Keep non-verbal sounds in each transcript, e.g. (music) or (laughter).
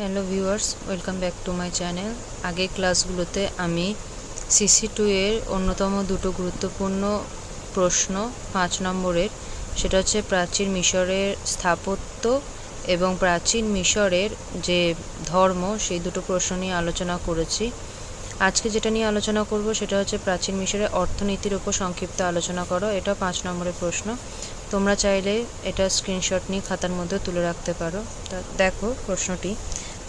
Hello viewers, welcome back to my channel. আগের ক্লাসগুলোতে আমি সিসি টু এর অন্যতম দুটো গুরুত্বপূর্ণ প্রশ্ন, পাঁচ নম্বরের, সেটা হচ্ছে প্রাচীন মিশরের স্থাপত্য এবং প্রাচীন মিশরের যে ধর্ম, সেই দুটো প্রশ্ন নিয়ে আলোচনা করেছি। আজকে যেটা নিয়ে আলোচনা করব, সেটা হচ্ছে প্রাচীন মিশরের অর্থনীতির উপর সংক্ষিপ্ত আলোচনা করো, এটা পাঁচ নম্বরের প্রশ্ন। তোমরা চাইলে এটা স্ক্রিনশট নিয়ে খাতার মধ্যে তুলে রাখতে পারো। তা দেখো প্রশ্নটি।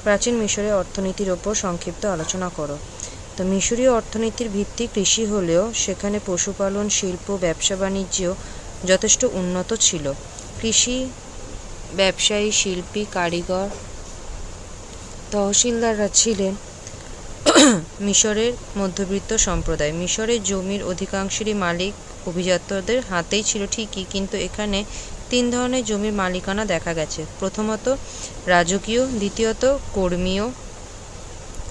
প্রাচীন মিশরের অর্থনীতির ওপর সংক্ষিপ্ত আলোচনা করো। তো মিশরীয় অর্থনীতির ভিত্তি কৃষি হলেও সেখানে পশুপালন, শিল্প, ব্যবসা বাণিজ্য যথেষ্ট উন্নত ছিল। কৃষি, ব্যবসায়ী, শিল্পী, কারিগর, তহসিলদাররা ছিলেন (clears throat) মিশরের মধ্যবিত্ত সম্প্রদায়। মিশরের জমির অধিকাংশেরই মালিক অভিজাতদের হাতেই ছিল ঠিকই, কিন্তু এখানে তিন ধরনের জমির মালিকানা দেখা গেছে। প্রথমত রাজকীয়, দ্বিতীয়ত কর্মীয়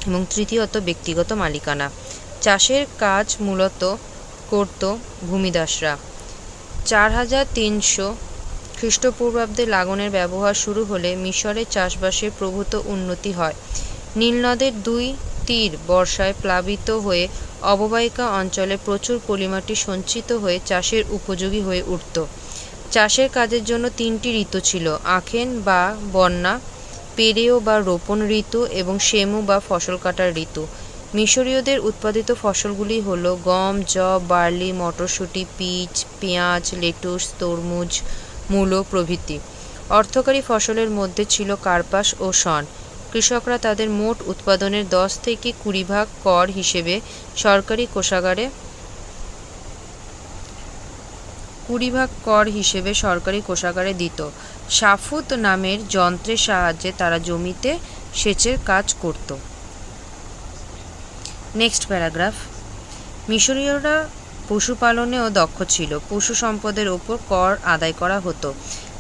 এবং তৃতীয়ত ব্যক্তিগত মালিকানা। চাষের কাজ মূলত করত ভূমিদাসরা। চার হাজার তিনশো খ্রিস্টপূর্বাব্দে লাগনের ব্যবহার শুরু হলে মিশরে চাষবাসের প্রভূত উন্নতি হয়। নীলনদের দুই তীর বর্ষায় প্লাবিত হয়ে অববাহিকা অঞ্চলে প্রচুর পলিমাটি সঞ্চিত হয়ে চাষের উপযোগী হয়ে উঠত। চাষের কাজের জন্য তিনটি ঋতু ছিল, আখেন বা বন্যা পেরেও বা রোপণ ঋতু এবং সেমু বা ফসল কাটার ঋতু। মিশরীয়দের উৎপাদিত ফসলগুলি হল গম, যব, বার্লি, মটরশুঁটি, পিচ, পেঁয়াজ, লেটুস, তরমুজ, মূলো প্রভৃতি। অর্থকারী ফসলের মধ্যে ছিল কার্পাস ও শন। কৃষকরা তাদের মোট উৎপাদনের দশ থেকে কুড়ি ভাগ কর হিসেবে সরকারি কোষাগারে কুড়ি ভাগ কর হিসেবে সরকারি কোষাগারে দিত। সাফুত নামের যন্ত্রের সাহায্যে তারা জমিতে সেচের কাজ করত। নেক্সট প্যারাগ্রাফ মিশরীয়রা পশুপালনেও দক্ষ ছিল। পশু সম্পদের ওপর কর আদায় করা হতো।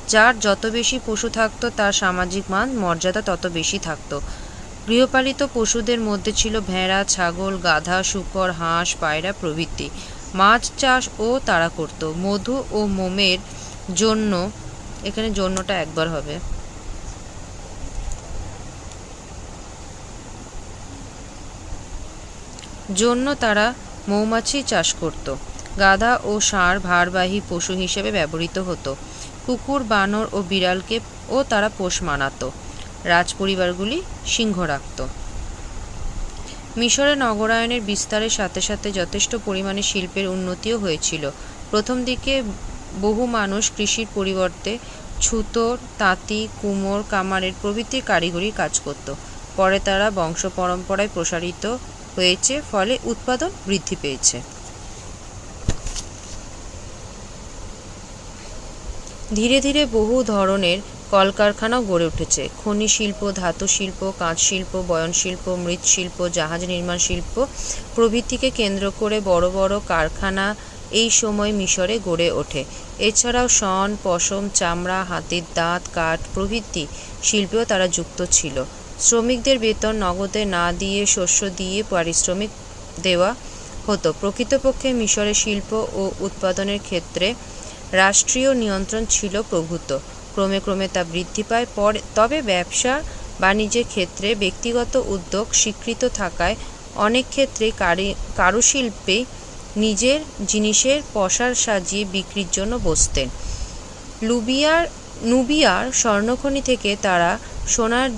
যার যত বেশি পশু থাকতো, তার সামাজিক মান, মর্যাদা তত বেশি থাকতো। গৃহপালিত পশুদের মধ্যে ছিল ভেড়া, ছাগল, গাধা, শূকর, হাঁস, পায়রা প্রভৃতি। মাছ চাষ ও তারা করত। মধু ও মোমের জন্য, এখানে জন্যটা একবার হবে। জন্য তারা মৌমাছি চাষ করত। গাধা ও ষাঁড় ভারবাহী পশু হিসেবে ব্যবহৃত হতো। কুকুর, বানর ও বিড়ালকে ও তারা পোষ মানাতো। রাজপরিবারগুলি সিংহ রাখত। মিশরে নগরায়নের বিস্তারের সাথে সাথে যথেষ্ট পরিমাণে শিল্পের উন্নতিও হয়েছিল। প্রথম দিকে বহু মানুষ কৃষির পরিবর্তে ছুতোর তাঁতি, কুমোর, কামারের প্রভৃতি কারিগরি কাজ করত। পরে তারা বংশ পরম্পরায় প্রসারিত হয়েছে, ফলে উৎপাদন বৃদ্ধি পেয়েছে। ধীরে ধীরে বহু ধরনের কলকারখানাও গড়ে উঠেছে। খনি শিল্প, ধাতু শিল্প, কাঁচ শিল্প, বয়ন শিল্প মৃৎশিল্প জাহাজ নির্মাণ শিল্প প্রভৃতিকে কেন্দ্র করে বড় বড় কারখানা এই সময় মিশরে গড়ে ওঠে। এছাড়াও শন, পশম, চামড়া, হাতির দাঁত, কাঠ প্রভৃতি শিল্পেও তারা যুক্ত ছিল। শ্রমিকদের বেতন নগদে না দিয়ে শস্য দিয়ে পারিশ্রমিক দেওয়া হতো। প্রকৃতপক্ষে মিশরে শিল্প ও উৎপাদনের ক্ষেত্রে রাষ্ট্রীয় নিয়ন্ত্রণ ছিল প্রভূত। ক্রমে ক্রমে তা বৃদ্ধি পায়। পরে, তবে ব্যবসা বাণিজ্যের ক্ষেত্রে ব্যক্তিগত উদ্যোগ স্বীকৃত থাকায় অনেক ক্ষেত্রে কারি, কারুশিল্পে নিজের জিনিসের পসার সাজিয়ে বিক্রির জন্য বসতেন। লুবিয়ার, নুবিয়ার স্বর্ণখনি থেকে তারা সোনার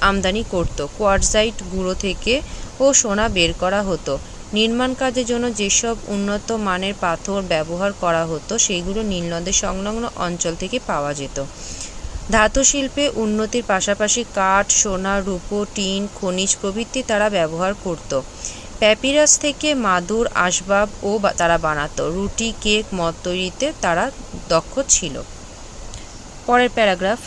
আমদানি করত। কোয়ার্জাইট গুঁড়ো থেকে ও সোনা বের করা হতো। নির্মাণ কাজের জন্য যেসব উন্নত মানের পাথর ব্যবহার করা হতো, সেগুলো নীলনদের সংলগ্ন অঞ্চল থেকে পাওয়া যেত। ধাতু শিল্পে উন্নতির পাশাপাশি কাঠ, সোনা, রূপো, টিন, খনিজ প্রভৃতি তারা ব্যবহার করত। প্যাপিরাস থেকে মাদুর, আসবাব ও তারা বানাতো। রুটি, কেক, মদ তৈরিতে তারা দক্ষ ছিল। পরের প্যারাগ্রাফ।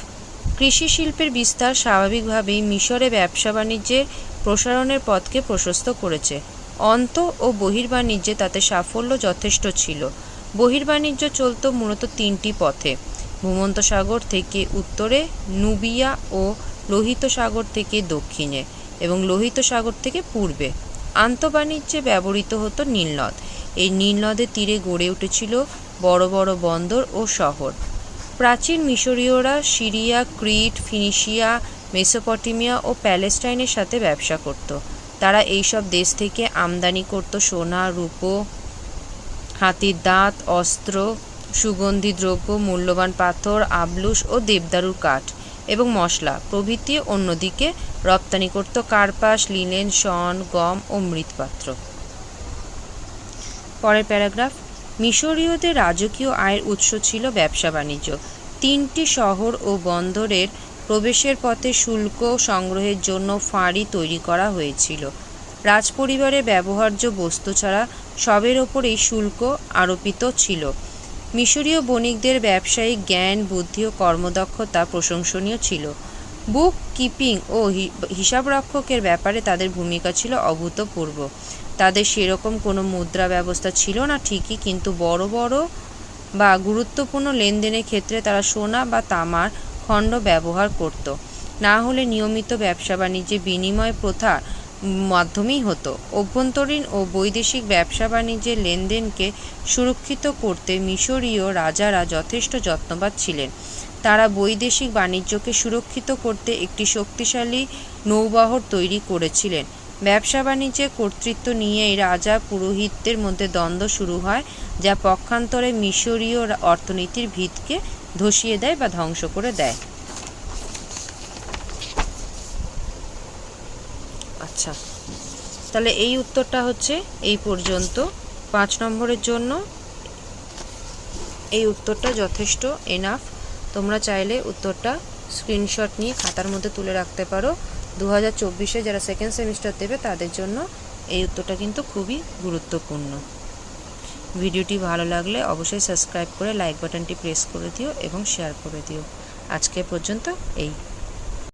কৃষি শিল্পের বিস্তার স্বাভাবিকভাবেই মিশরে ব্যবসা বাণিজ্যের প্রসারণের পথকে প্রশস্ত করেছে। অন্ত ও বহির্বাণিজ্যে তাতে সাফল্য যথেষ্ট ছিল। বহির্বাণিজ্য চলত মূলত তিনটি পথে। ভূমন্ত সাগর থেকে উত্তরে নুবিয়া ও লোহিত সাগর থেকে দক্ষিণে এবং লোহিত সাগর থেকে পূর্বে। আন্তঃবাণিজ্যে ব্যবহৃত হতো নীলনদ। এই নীলনদের তীরে গড়ে উঠেছিল বড় বড় বন্দর ও শহর। প্রাচীন মিশরীয়রা সিরিয়া, ক্রিট, ফিনিশিয়া, মেসোপটেমিয়া ও প্যালেস্টাইনের সাথে ব্যবসা করত। তারা এইসব দেশ থেকে আমদানি করত সোনা, রূপো, হাতির দাঁত, অস্ত্র, সুগন্ধি দ্রব্য, মূল্যবান পাথর, আবলুস ও দেবদারুর কাঠ এবং মশলা প্রভৃতি অন্যদিকে রপ্তানি করত কার্পাস, লিনেন, শন, গম ও মৃৎপাত্র। পরের প্যারাগ্রাফ, মিশরীয়দের রাজকীয় আয়ের উৎস ছিল ব্যবসা বাণিজ্য তিনটি শহর ও বন্দরের প্রবেশের পথে শুল্ক সংগ্রহের জন্য ফাঁড়ি তৈরি করা হয়েছিল। রাজপরিবারে ব্যবহার্য বস্তু ছাড়া সবের ওপরেই শুল্ক আরোপিত ছিল। মিশরীয় বণিকদের ব্যবসায়িক জ্ঞান, বুদ্ধি ও কর্মদক্ষতা প্রশংসনীয় ছিল। বুক কিপিং ও হিসাবরক্ষকের ব্যাপারে তাদের ভূমিকা ছিল অভূতপূর্ব। তাদের সেরকম কোনো মুদ্রা ব্যবস্থা ছিল না ঠিকই, কিন্তু বড় বড় বা গুরুত্বপূর্ণ লেনদেনের ক্ষেত্রে তারা সোনা বা তামার খণ্ড ব্যবহার করত। না হলে নিয়মিত ব্যবসা বাণিজ্যে বিনিময় প্রথা মাধ্যমেই হতো। অভ্যন্তরীণ ও বৈদেশিক ব্যবসা বাণিজ্যের লেনদেনকে সুরক্ষিত করতে মিশরীয় রাজারা যথেষ্ট যত্নবাদ ছিলেন। তারা বৈদেশিক বাণিজ্যকে সুরক্ষিত করতে একটি শক্তিশালী নৌবহর তৈরি করেছিলেন। ব্যবসা বাণিজ্যে কর্তৃত্ব নিয়েই রাজা পুরোহিতদের মধ্যে দ্বন্দ্ব শুরু হয়, যা পক্ষান্তরে মিশরীয় অর্থনীতির ভিতকে ধসিয়ে দেয় বা ধ্বংস করে দেয়। আচ্ছা তাহলে এই উত্তরটা হচ্ছে এই পর্যন্ত। পাঁচ নম্বরের জন্য এই উত্তরটা যথেষ্ট এনাফ তোমরা চাইলে উত্তরটা স্ক্রিনশট নিয়ে খাতার মধ্যে তুলে রাখতে পারো। দু হাজার যারা সেকেন্ড সেমিস্টার দেবে, তাদের জন্য এই উত্তরটা কিন্তু খুবই গুরুত্বপূর্ণ। ভিডিওটি ভালো লাগলে অবশ্যই সাবস্ক্রাইব করে লাইক বাটনটি প্রেস করে দিও এবং শেয়ার করে দিও। আজকে পর্যন্ত এই।